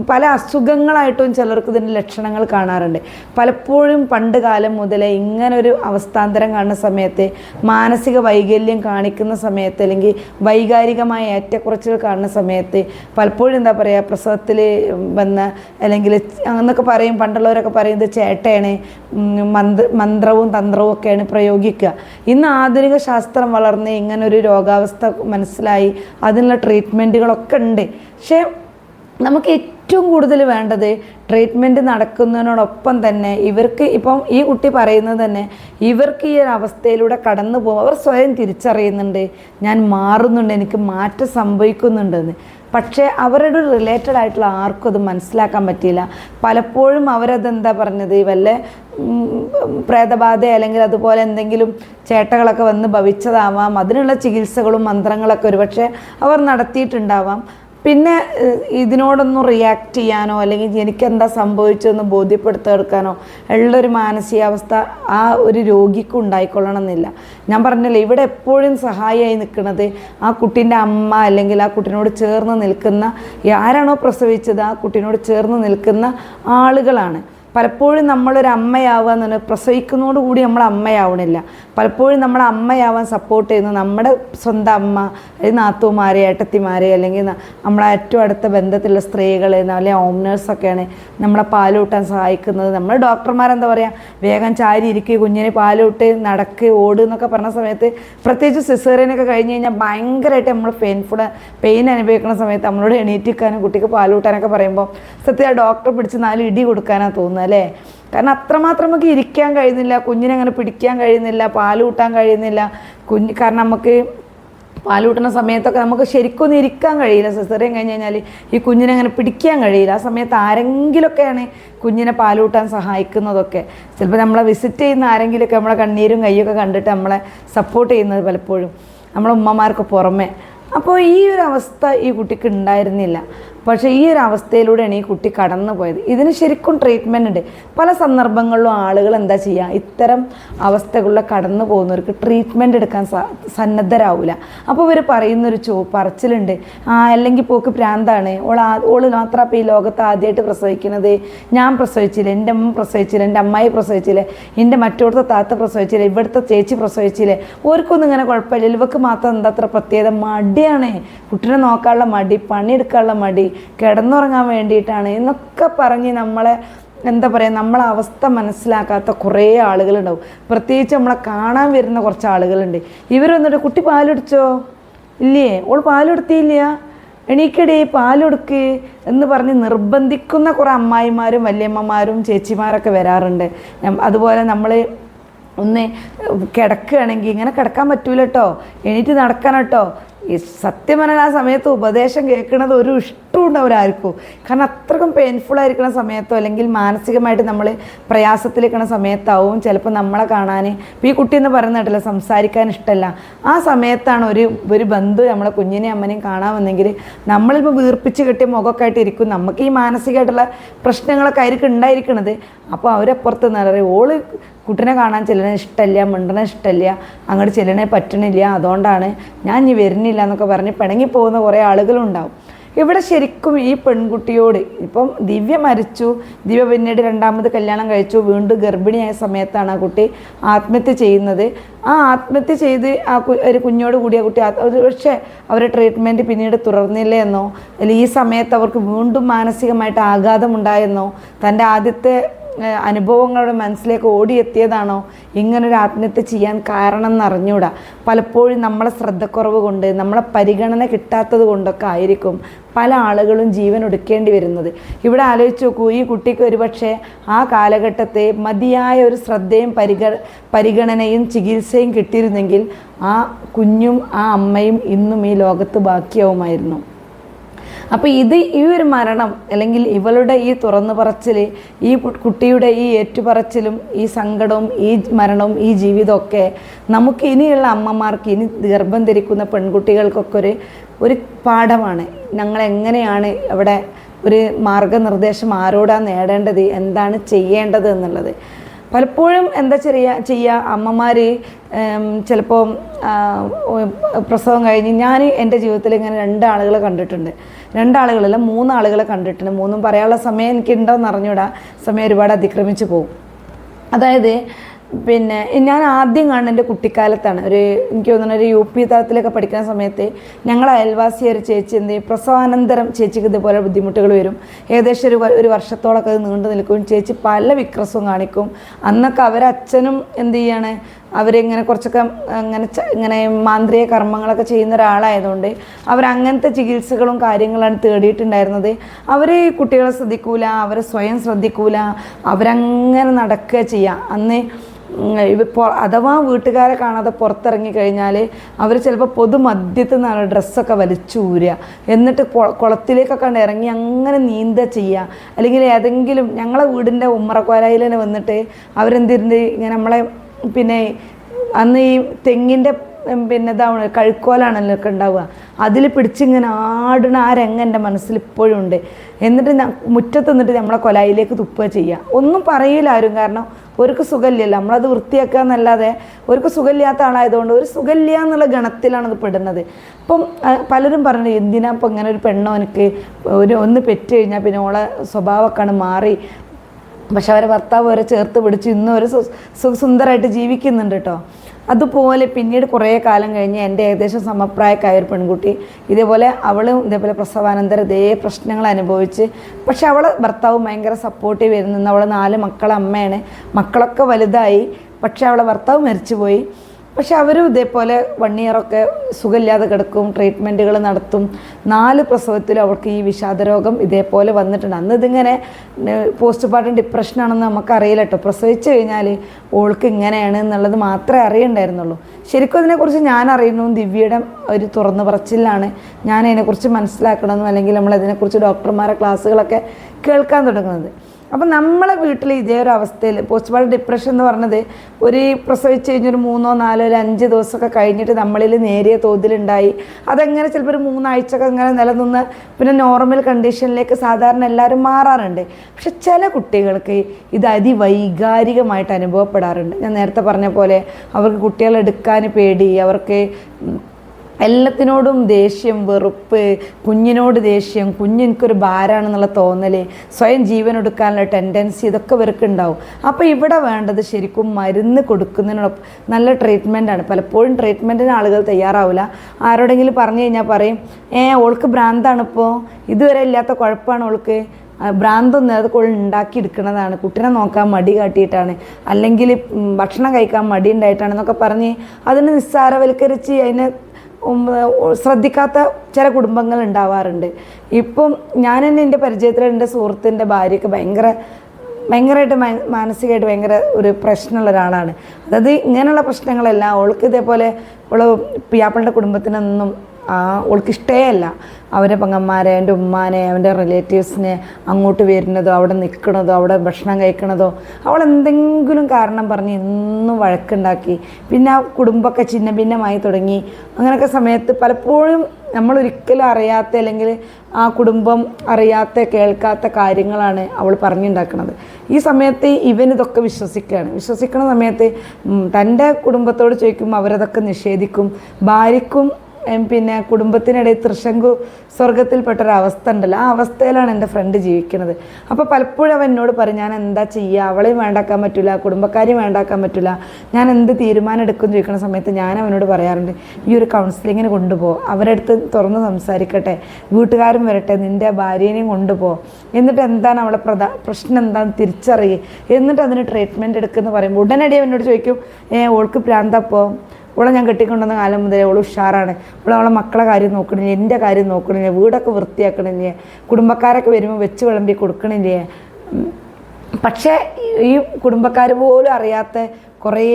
പല അസുഖങ്ങളായിട്ടും ചിലർക്ക് ഇതിന്റെ ലക്ഷണങ്ങൾ കാണാറുണ്ട്. പലപ്പോഴും പണ്ട് കാലം മുതലേ ഇങ്ങനൊരു അവസ്ഥാന്തരം കാണുന്ന സമയത്ത് മാനസിക വൈകല്യം കാണിക്കുന്ന സമയത്ത് അല്ലെങ്കിൽ വൈകാരികമായ ഏറ്റക്കുറച്ചിൽ കാണുന്ന സമയത്ത് പലപ്പോഴും എന്താ പറയുക പ്രസവത്തിൽ വന്ന അല്ലെങ്കിൽ എന്നൊക്കെ പറയും പണ്ടുള്ളവരൊക്കെ പറയുന്നത് ചേട്ടയാണ് മന്ത്ര മന്ത്രവും തന്ത്രവും ഒക്കെയാണ് പ്രയോഗിക്കുക. ഇന്ന് ആധുനിക ശാസ്ത്രം വളർന്ന് ഇങ്ങനൊരു രോഗാവസ്ഥ മനസ്സിലായി അതിനുള്ള ട്രീറ്റ്മെന്റുകളൊക്കെ ഉണ്ട്. പക്ഷേ നമുക്ക് ഏറ്റവും കൂടുതൽ വേണ്ടത് ട്രീറ്റ്മെന്റ് നടക്കുന്നതിനോടൊപ്പം തന്നെ ഇവർക്ക് ഇപ്പം ഈ കുട്ടി പറയുന്നത് തന്നെ ഇവർക്ക് ഈ ഒരു അവസ്ഥയിലൂടെ കടന്നു പോകും. അവർ സ്വയം തിരിച്ചറിയുന്നുണ്ട്. ഞാൻ മാറുന്നുണ്ട്. എനിക്ക് മാറ്റം സംഭവിക്കുന്നുണ്ടെന്ന്. പക്ഷേ അവരുടെ റിലേറ്റഡ് ആയിട്ടുള്ള ആർക്കും അത് മനസ്സിലാക്കാൻ പറ്റിയില്ല. പലപ്പോഴും അവരതെന്താ പറഞ്ഞത്? വല്ല പ്രേതബാധ അല്ലെങ്കിൽ അതുപോലെ എന്തെങ്കിലും ചേട്ടകളൊക്കെ വന്ന് ഭവിച്ചതാവാം. അതിനുള്ള ചികിത്സകളും മന്ത്രങ്ങളൊക്കെ ഒരുപക്ഷെ അവർ നടത്തിയിട്ടുണ്ടാവാം. പിന്നെ ഇതിനോടൊന്നും റിയാക്ട് ചെയ്യാനോ അല്ലെങ്കിൽ എനിക്കെന്താ സംഭവിച്ചതെന്ന് ബോധ്യപ്പെടുത്തെടുക്കാനോ ഉള്ളൊരു മാനസികാവസ്ഥ ആ ഒരു രോഗിക്ക് ഉണ്ടായിക്കൊള്ളണമെന്നില്ല. ഞാൻ പറഞ്ഞല്ലോ ഇവിടെ എപ്പോഴും സഹായിയായി നിൽക്കുന്നത് ആ കുട്ടീന്റെ അമ്മ അല്ലെങ്കിൽ ആ കുട്ടീനോട് ചേർന്ന് നിൽക്കുന്ന ആരാണോ പ്രസവിച്ചത് ആ കുട്ടീനോട് ചേർന്ന് നിൽക്കുന്ന ആളുകളാണ്. പലപ്പോഴും നമ്മളൊരു അമ്മയാവുക എന്ന് പറഞ്ഞാൽ പ്രസവിക്കുന്നതോടുകൂടി നമ്മൾ അമ്മയാവണില്ല. പലപ്പോഴും നമ്മൾ അമ്മയാവാൻ സപ്പോർട്ട് ചെയ്യുന്ന നമ്മുടെ സ്വന്തം അമ്മ അല്ലെങ്കിൽ നാത്തൂമാരെ ഏട്ടത്തിമാരെ അല്ലെങ്കിൽ നമ്മളെ ഏറ്റവും അടുത്ത ബന്ധത്തിലുള്ള സ്ത്രീകൾ അല്ലെങ്കിൽ ഓംനേഴ്സൊക്കെയാണ് നേഴ്സൊക്കെയാണ് നമ്മളെ പാലൂട്ടാൻ സഹായിക്കുന്നത്. നമ്മൾ ഡോക്ടർമാരെന്താ പറയുക വേഗം ചാരി ഇരിക്കുക കുഞ്ഞിനെ പാലൂട്ട് നടക്ക് ഓട് എന്നൊക്കെ പറഞ്ഞ സമയത്ത് പ്രത്യേകിച്ച് സിസേറിയനൊക്കെ കഴിഞ്ഞ് കഴിഞ്ഞാൽ ഭയങ്കരമായിട്ട് നമ്മൾ പെയിൻഫുൾ പെയിൻ അനുഭവിക്കുന്ന സമയത്ത് നമ്മളോട് എണീറ്റിക്കാനും കുട്ടിക്ക് പാലൂട്ടാനൊക്കെ പറയുമ്പോൾ സത്യം ആ ഡോക്ടറെ പിടിച്ച് നാല് ഇടി കൊടുക്കാനാണ് തോന്നുന്നത് അല്ലേ? കാരണം അത്രമാത്രം നമുക്ക് ഇരിക്കാൻ കഴിയുന്നില്ല കുഞ്ഞിനെ അങ്ങനെ പിടിക്കാൻ കഴിയുന്നില്ല പാൽ കൂട്ടാൻ കഴിയുന്നില്ല. കുഞ്ഞ് കാരണം നമുക്ക് പാൽ കൂട്ടുന്ന സമയത്തൊക്കെ നമുക്ക് ശരിക്കൊന്നും ഇരിക്കാൻ കഴിയില്ല. സിസറിയൻ കഴിഞ്ഞ് കഴിഞ്ഞാൽ ഈ കുഞ്ഞിനെ അങ്ങനെ പിടിക്കാൻ കഴിയില്ല. ആ സമയത്ത് ആരെങ്കിലുമൊക്കെയാണ് കുഞ്ഞിനെ പാൽ കൂട്ടാൻ സഹായിക്കുന്നതൊക്കെ. ചിലപ്പോൾ നമ്മളെ വിസിറ്റ് ചെയ്യുന്ന ആരെങ്കിലുമൊക്കെ നമ്മളെ കണ്ണീരും കൈയൊക്കെ കണ്ടിട്ട് നമ്മളെ സപ്പോർട്ട് ചെയ്യുന്നത് പലപ്പോഴും. നമ്മളെ ഉമ്മമാർക്ക് പുറമെ. അപ്പോൾ ഈ ഒരു അവസ്ഥ ഈ കുട്ടിക്ക് ഉണ്ടായിരുന്നില്ല. പക്ഷേ ഈ ഒരു അവസ്ഥയിലൂടെയാണ് ഈ കുട്ടി കടന്നു പോയത് ഇതിന് ശരിക്കും ട്രീറ്റ്മെന്റ് ഉണ്ട്. പല സന്ദർഭങ്ങളിലും ആളുകൾ എന്താ ചെയ്യുക? ഇത്തരം അവസ്ഥകളിലെ കടന്നു പോകുന്നവർക്ക് ട്രീറ്റ്മെന്റ് എടുക്കാൻ സന്നദ്ധരാവില്ല അപ്പോൾ ഇവർ പറയുന്നൊരു ചോ പറച്ചിലുണ്ട്. ആ അല്ലെങ്കിൽ പോക്ക് പ്രാന്താണ്. ഓൾ ഓൾ മാത്രം അപ്പോൾ ഈ ലോകത്ത് ആദ്യമായിട്ട് പ്രസവിക്കുന്നത് ഞാൻ പ്രസവിച്ചില്ല എന്റെ അമ്മ പ്രസവിച്ചില്ല എന്റെ അമ്മായി പ്രസവിച്ചില്ല എന്റെ മറ്റോടത്തെ താത്ത പ്രസവിച്ചില്ല ഇവിടുത്തെ ചേച്ചി പ്രസവിച്ചില്ല. ഓർക്കൊന്നും ഇങ്ങനെ കുഴപ്പമില്ല. ഇവക്ക് മാത്രം എന്താ അത്ര പ്രത്യേകത? മടിയാണ്. കുട്ടീനെ നോക്കാനുള്ള മടി പണിയെടുക്കാനുള്ള മടി. കിടന്നുറങ്ങാൻ വേണ്ടിയിട്ടാണ് എന്നൊക്കെ പറഞ്ഞ് നമ്മളെ എന്താ പറയുക നമ്മളെ അവസ്ഥ മനസ്സിലാക്കാത്ത കുറേ ആളുകളുണ്ടാവും. പ്രത്യേകിച്ച് നമ്മളെ കാണാൻ വരുന്ന കുറച്ച് ആളുകളുണ്ട്. ഇവർ വന്നിട്ട് കുട്ടി പാലുടിച്ചോ? ഇല്ലേ. ഓൾ പാലെടുത്തിയില്ല. എണീക്കടി പാലൊടുക്ക്. എന്ന് പറഞ്ഞ് നിർബന്ധിക്കുന്ന കുറേ അമ്മായിമാരും വല്യമ്മമാരും ചേച്ചിമാരൊക്കെ വരാറുണ്ട്. അതുപോലെ നമ്മൾ ഒന്ന് കിടക്കുകയാണെങ്കിൽ ഇങ്ങനെ കിടക്കാൻ പറ്റൂല കേട്ടോ എണീറ്റ് നടക്കണം കേട്ടോ ഈ സത്യം പറഞ്ഞാൽ ആ സമയത്ത് ഉപദേശം കേൾക്കുന്നത് ഒരു ഇഷ്ടം ഉണ്ടാവില്ല കാരണം അത്രക്കും പെയിൻഫുൾ ആയിരിക്കുന്ന സമയത്തോ അല്ലെങ്കിൽ മാനസികമായിട്ട് നമ്മൾ പ്രയാസത്തിലിരിക്കുന്ന സമയത്താവും ചിലപ്പോൾ നമ്മളെ കാണാൻ. ഇപ്പോൾ ഈ കുട്ടി എന്ന് പറയുന്ന കേട്ടില്ല സംസാരിക്കാൻ ഇഷ്ടമല്ല. ആ സമയത്താണ് ഒരു ഒരു ബന്ധു നമ്മളെ കുഞ്ഞിനെയും അമ്മനെയും കാണാൻ വന്നെങ്കിൽ നമ്മളിപ്പോൾ വീർപ്പിച്ച് കെട്ടിയ മുഖമൊക്കെ ആയിട്ട് ഇരിക്കും. നമുക്ക് ഈ മാനസികമായിട്ടുള്ള പ്രശ്നങ്ങളൊക്കെ ആയിരിക്കും ഉണ്ടായിരിക്കുന്നത് അപ്പോൾ അവരപ്പുറത്ത് നിന്ന് ഓൾ കുട്ടീനെ കാണാൻ ചിലനെ ഇഷ്ടമില്ല മിണ്ടണ ഇഷ്ടമില്ല അങ്ങോട്ട് ചിലനെ പറ്റണില്ല. അതുകൊണ്ടാണ് ഞാൻ ഇനി വരുന്നില്ല എന്നൊക്കെ പറഞ്ഞ് പിണങ്ങി പോകുന്ന കുറേ ആളുകളുണ്ടാവും. ഇവിടെ ശരിക്കും ഈ പെൺകുട്ടിയോട് ഇപ്പം ദിവ്യ മരിച്ചു. ദിവ്യ പിന്നീട് രണ്ടാമത് കല്യാണം കഴിച്ചു. വീണ്ടും ഗർഭിണിയായ സമയത്താണ് ആ കുട്ടി ആത്മഹത്യ ചെയ്യുന്നത്. ആ ആത്മഹത്യ ചെയ്ത് ആ ഒരു കുഞ്ഞോട് കൂടിയ കുട്ടി ഒരു പക്ഷേ അവരുടെ ട്രീറ്റ്മെന്റ് പിന്നീട് തുടർന്നില്ലേ എന്നോ അല്ലെങ്കിൽ ഈ സമയത്ത് അവർക്ക് വീണ്ടും മാനസികമായിട്ട് ആഘാതമുണ്ടായെന്നോ തന്റെ ആദ്യത്തെ അനുഭവങ്ങളുടെ മനസ്സിലേക്ക് ഓടിയെത്തിയതാണോ? ഇങ്ങനൊരു ആത്മഹത്യ ചെയ്യാൻ കാരണം എന്നറിഞ്ഞൂടാ. പലപ്പോഴും നമ്മളെ ശ്രദ്ധക്കുറവ് കൊണ്ട് നമ്മളെ പരിഗണന കിട്ടാത്തത് കൊണ്ടൊക്കെ ആയിരിക്കും പല ആളുകളും ജീവൻ ഒടുക്കേണ്ടി വരുന്നത്. ഇവിടെ ആലോചിച്ച് നോക്കൂ ഈ കുട്ടിക്ക് ഒരുപക്ഷെ ആ കാലഘട്ടത്തെ മതിയായ ഒരു ശ്രദ്ധയും പരിഗ പരിഗണനയും ചികിത്സയും കിട്ടിയിരുന്നെങ്കിൽ ആ കുഞ്ഞും ആ അമ്മയും ഇന്നും ഈ ലോകത്ത് ബാക്കിയാവുമായിരുന്നു. അപ്പോൾ ഇത് ഈ ഒരു മരണം അല്ലെങ്കിൽ ഇവളുടെ ഈ തുറന്നു പറച്ചിൽ ഈ കുട്ടിയുടെ ഈ ഏറ്റുപറച്ചിലും ഈ സങ്കടവും ഈ മരണവും ഈ ജീവിതമൊക്കെ നമുക്ക് ഇനിയുള്ള അമ്മമാർക്ക് ഇനി ഗർഭം ധരിക്കുന്ന പെൺകുട്ടികൾക്കൊക്കെ ഒരു ഒരു പാഠമാണ്. ഞങ്ങൾ എങ്ങനെയാണ് അവിടെ ഒരു മാർഗനിർദ്ദേശം ആരോടാ നേടേണ്ടത് എന്താണ് ചെയ്യേണ്ടത് എന്നുള്ളത്. പലപ്പോഴും എന്താ ചെറിയ ചെയ്യുക അമ്മമാർ ചിലപ്പോൾ പ്രസവം കഴിഞ്ഞ് ഞാൻ എന്റെ ജീവിതത്തിൽ ഇങ്ങനെ രണ്ടാളുകളെ കണ്ടിട്ടുണ്ട്. രണ്ടാളുകളല്ല മൂന്നാളുകളെ കണ്ടിട്ടുണ്ട്. മൂന്നും പറയാനുള്ള സമയം എനിക്കുണ്ടോ എന്ന് അറിഞ്ഞൂടാ സമയം ഒരുപാട് അതിക്രമിച്ച് പോകും. അതായത് പിന്നെ ഞാൻ ആദ്യം കാണുന്ന എന്റെ കുട്ടിക്കാലത്താണ്. ഒരു എനിക്ക് തോന്നുന്നു ഒരു യു പി തലത്തിലൊക്കെ പഠിക്കുന്ന സമയത്ത് ഞങ്ങൾ അയൽവാസി ഒരു ചേച്ചി എന്ത് പ്രസവാനന്തരം ചേച്ചിക്ക് ഇതുപോലെ ബുദ്ധിമുട്ടുകൾ വരും. ഏകദേശം ഒരു ഒരു വർഷത്തോളൊക്കെ അത് നീണ്ടു നിൽക്കും. ചേച്ചി പല വിക്രസവും കാണിക്കും. അന്നൊക്കെ അവരച്ഛനും എന്ത് ചെയ്യാണ്? അവരിങ്ങനെ കുറച്ചൊക്കെ അങ്ങനെ ഇങ്ങനെ മാന്ത്രിക കർമ്മങ്ങളൊക്കെ ചെയ്യുന്ന ഒരാളായതുകൊണ്ട് അവരങ്ങനത്തെ ചികിത്സകളും കാര്യങ്ങളാണ് തേടിയിട്ടുണ്ടായിരുന്നത്. അവർ കുട്ടികളെ ശ്രദ്ധിക്കൂല അവരെ സ്വയം ശ്രദ്ധിക്കൂല അവരങ്ങനെ നടക്കുക ചെയ്യുക അന്ന് അഥവാ വീട്ടുകാരെ കാണാതെ പുറത്തിറങ്ങി കഴിഞ്ഞാൽ അവർ ചിലപ്പോൾ പൊതുമധ്യത്തിൽ നിന്നാണ് ഡ്രസ്സൊക്കെ വലിച്ചൂരുക എന്നിട്ട് കുളത്തിലേക്കൊക്കെ കണ്ട് ഇറങ്ങി അങ്ങനെ നീന്തുക ചെയ്യുക അല്ലെങ്കിൽ ഏതെങ്കിലും ഞങ്ങളെ വീടിന്റെ ഉമ്മറക്കോലയിൽ തന്നെ വന്നിട്ട് അവരെന്തിരുന്ന് ഇങ്ങനെ നമ്മളെ പിന്നെ അന്ന് ഈ തെങ്ങിന്റെ പിന്നെ ഇതാണ് കഴുക്കോലാണല്ലോ ഒക്കെ ഉണ്ടാവുക. അതിൽ പിടിച്ചിങ്ങനെ ആടുന്ന ആ രംഗം എന്റെ മനസ്സിൽ ഇപ്പോഴും ഉണ്ട്. എന്നിട്ട് മുറ്റത്ത് നിന്നിട്ട് നമ്മളെ കൊലായിലേക്ക് തുപ്പുക ചെയ്യുക. ഒന്നും പറയില്ല ആരും കാരണം ഒരുക്ക് സുഖമില്ലല്ലോ. നമ്മളത് വൃത്തിയാക്കുക എന്നല്ലാതെ ഒരുക്ക് സുഖമില്ലാത്ത ആളായതുകൊണ്ട് ഒരു സുഖമില്ല എന്നുള്ള ഗണത്തിലാണ് അത് പെടുന്നത്. അപ്പം പലരും പറഞ്ഞു എന്തിനാ ഇപ്പം ഇങ്ങനെ ഒരു പെണ്ണോ എനിക്ക് ഒരു ഒന്ന് പെറ്റ് കഴിഞ്ഞാൽ പിന്നെ ഓളെ സ്വഭാവമൊക്കെയാണ് മാറി. പക്ഷെ അവരെ ഭർത്താവ് വരെ ചേർത്ത് പിടിച്ച് ഇന്നും ഒരു സുന്ദരമായിട്ട് ജീവിക്കുന്നുണ്ട് കേട്ടോ അതുപോലെ പിന്നീട് കുറേ കാലം കഴിഞ്ഞ് എന്റെ ഏകദേശം സമപ്രായക്കായ ഒരു പെൺകുട്ടി. ഇതേപോലെ അവളും ഇതേപോലെ പ്രസവാനന്തരം ഇതേ പ്രശ്നങ്ങൾ അനുഭവിച്ച് പക്ഷെ അവൾ ഭർത്താവ് ഭയങ്കര സപ്പോർട്ടീവ് ആയിരുന്നു. അവൾ നാല് മക്കളമ്മയാണ് മക്കളൊക്കെ വലുതായി പക്ഷെ അവളെ ഭർത്താവ് മരിച്ചുപോയി. പക്ഷെ അവരും ഇതേപോലെ വൺ ഇയറൊക്കെ സുഖമില്ലാതെ കിടക്കും ട്രീറ്റ്മെന്റുകൾ നടത്തും. നാല് പ്രസവത്തിലും അവൾക്ക് ഈ വിഷാദരോഗം ഇതേപോലെ വന്നിട്ടുണ്ട്. അന്ന് ഇതിങ്ങനെ പോസ്റ്റ്മോർട്ടം ഡിപ്രഷനാണെന്ന് നമുക്കറിയില്ല കേട്ടോ. പ്രസവിച്ച് കഴിഞ്ഞാൽ ഓൾക്ക് ഇങ്ങനെയാണ് എന്നുള്ളത് മാത്രമേ അറിയണ്ടായിരുന്നുള്ളൂ. ശരിക്കും അതിനെക്കുറിച്ച് ഞാൻ അറിയുന്നു. ദിവ്യയുടെ ഒരു തുറന്നു പറച്ചിലാണ്. ഞാൻ അതിനെക്കുറിച്ച് മനസ്സിലാക്കണമെന്നും അല്ലെങ്കിൽ നമ്മൾ അതിനെക്കുറിച്ച് ഡോക്ടർമാരെ ക്ലാസ്സുകളൊക്കെ കേൾക്കാൻ തുടങ്ങുന്നത്. അപ്പം നമ്മളെ വീട്ടിൽ ഇതേ ഒരു അവസ്ഥയിൽ പോസ്റ്റ്മോർട്ടം ഡിപ്രഷൻ എന്ന് പറഞ്ഞത് ഒരു പ്രസവിച്ച് കഴിഞ്ഞൊരു മൂന്നോ നാലോ ഒരു അഞ്ച് ദിവസമൊക്കെ കഴിഞ്ഞിട്ട് നമ്മളിൽ നേരിയ തോതിലുണ്ടായി. അതങ്ങനെ ചിലപ്പോൾ ഒരു മൂന്നാഴ്ചയൊക്കെ അങ്ങനെ നിലനിന്ന് പിന്നെ നോർമൽ കണ്ടീഷനിലേക്ക് സാധാരണ എല്ലാവരും മാറാറുണ്ട്. പക്ഷെ ചില കുട്ടികൾക്ക് ഇത് അതിവൈകാരികമായിട്ട് അനുഭവപ്പെടാറുണ്ട്. ഞാൻ നേരത്തെ പറഞ്ഞ പോലെ അവർക്ക് കുട്ടികളെടുക്കാൻ പേടി അവർക്ക് എല്ലാത്തിനോടും ദേഷ്യം വെറുപ്പ് കുഞ്ഞിനോട് ദേഷ്യം കുഞ്ഞെനിക്കൊരു ഭാരമാണെന്നുള്ള തോന്നൽ സ്വയം ജീവൻ എടുക്കാനുള്ള ടെൻഡൻസി ഇതൊക്കെ ഇവർക്ക് ഉണ്ടാവും അപ്പോൾ ഇവിടെ വേണ്ടത് ശരിക്കും മരുന്ന് കൊടുക്കുന്നതിനോടൊപ്പം നല്ല ട്രീറ്റ്മെന്റാണ് പലപ്പോഴും ട്രീറ്റ്മെന്റിന് ആളുകൾ തയ്യാറാവില്ല ആരോടെങ്കിലും പറഞ്ഞു കഴിഞ്ഞാൽ പറയും ഏ ഓൾക്ക് ഭ്രാന്താണിപ്പോൾ ഇതുവരെ ഇല്ലാത്ത കുഴപ്പമാണ് ഓൾക്ക്. ഭ്രാന്തൊന്നും അത് കൊള്ളി ഉണ്ടാക്കിയെടുക്കുന്നതാണ് കുട്ടീനെ നോക്കാൻ മടി കാട്ടിയിട്ടാണ്. അല്ലെങ്കിൽ ഭക്ഷണം കഴിക്കാൻ മടി ഉണ്ടായിട്ടാണെന്നൊക്കെ പറഞ്ഞ് അതിനെ നിസ്സാരവൽക്കരിച്ച് അതിനെ ശ്രദ്ധിക്കാത്ത ചില കുടുംബങ്ങൾ ഉണ്ടാവാറുണ്ട്. ഇപ്പം ഞാൻ തന്നെ എന്റെ പരിചയത്തിൽ എന്റെ സുഹൃത്തിന്റെ ഭാര്യയ്ക്ക് ഭയങ്കര ഭയങ്കരമായിട്ട് മാനസികമായിട്ട് ഭയങ്കര ഒരു പ്രശ്നമുള്ള ഒരാളാണ്. അതായത് ഇങ്ങനെയുള്ള പ്രശ്നങ്ങളെല്ലാം അവൾക്ക് ഇതേപോലെ അവൾ പിയാപ്പിളുടെ കുടുംബത്തിനൊന്നും ആ ഇഷ്ടേയല്ല അവരെ പെങ്ങന്മാരെ എന്റെ ഉമ്മാനെ അവന്റെ റിലേറ്റീവ്സിനെ അങ്ങോട്ട് വരുന്നതോ അവിടെ നിൽക്കണതോ അവിടെ ഭക്ഷണം കഴിക്കണതോ അവൾ എന്തെങ്കിലും കാരണം പറഞ്ഞ് എന്നും വഴക്കുണ്ടാക്കി. പിന്നെ ആ കുടുംബമൊക്കെ ചിന്ന ഭിന്നമായി തുടങ്ങി. അങ്ങനെയൊക്കെ സമയത്ത് പലപ്പോഴും നമ്മൾ ഒരിക്കലും അറിയാത്ത അല്ലെങ്കിൽ ആ കുടുംബം അറിയാത്ത കേൾക്കാത്ത കാര്യങ്ങളാണ് അവൾ പറഞ്ഞുണ്ടാക്കുന്നത്. ഈ സമയത്ത് ഇവൻ ഇതൊക്കെ വിശ്വസിക്കുകയാണ്. വിശ്വസിക്കുന്ന സമയത്ത് തന്റെ കുടുംബത്തോട് ചോദിക്കുമ്പോൾ അവരതൊക്കെ നിഷേധിക്കും. ഭാര്യയ്ക്കും ഉം, പിന്നെ കുടുംബത്തിനിടയിൽ തൃശങ്കു സ്വർഗത്തിൽപ്പെട്ട ഒരു അവസ്ഥ ഉണ്ടല്ലോ. ആ അവസ്ഥയിലാണ് എന്റെ ഫ്രണ്ട് ജീവിക്കുന്നത്. അപ്പോൾ പലപ്പോഴും അവൻ എന്നോട് പറയും ഞാൻ എന്താ ചെയ്യുക അവളെയും വേണ്ടാക്കാൻ പറ്റില്ല കുടുംബക്കാരെയും വേണ്ടാക്കാൻ പറ്റില്ല ഞാൻ എന്ത് തീരുമാനം എടുക്കും ചോദിക്കുന്ന സമയത്ത് ഞാൻ അവനോട് പറയാറുണ്ട് ഈ ഒരു കൗൺസിലിങ്ങിന് കൊണ്ടുപോകും അടുത്ത് തുറന്ന് സംസാരിക്കട്ടെ. വീട്ടുകാരും വരട്ടെ. നിന്റെ ഭാര്യേനെയും കൊണ്ടുപോകും എന്നിട്ട് എന്താണ് അവളെ പ്രധാ പ്രശ്നം എന്താണെന്ന് തിരിച്ചറിയുക എന്നിട്ട് അതിന് ട്രീറ്റ്മെന്റ് എടുക്കുമെന്ന് പറയുമ്പോൾ ഉടനടി അവനോട് ചോദിക്കും ഏ ഓൾക്ക് പ്രാന്തപ്പോൾ ഓളെ ഞാൻ കെട്ടിക്കൊണ്ടുവന്ന കാലം മുതലേ അവൾ ഉഷാറാണ്. ഇവിടെ അവളെ മക്കളെ കാര്യം നോക്കണില്ലേ എന്റെ കാര്യം നോക്കണില്ലേ വീടൊക്കെ വൃത്തിയാക്കണില്ലേ കുടുംബക്കാരൊക്കെ വരുമ്പോൾ വെച്ച് വിളമ്പി കൊടുക്കണില്ലേ? പക്ഷേ ഈ കുടുംബക്കാർ പോലും അറിയാത്ത കുറേ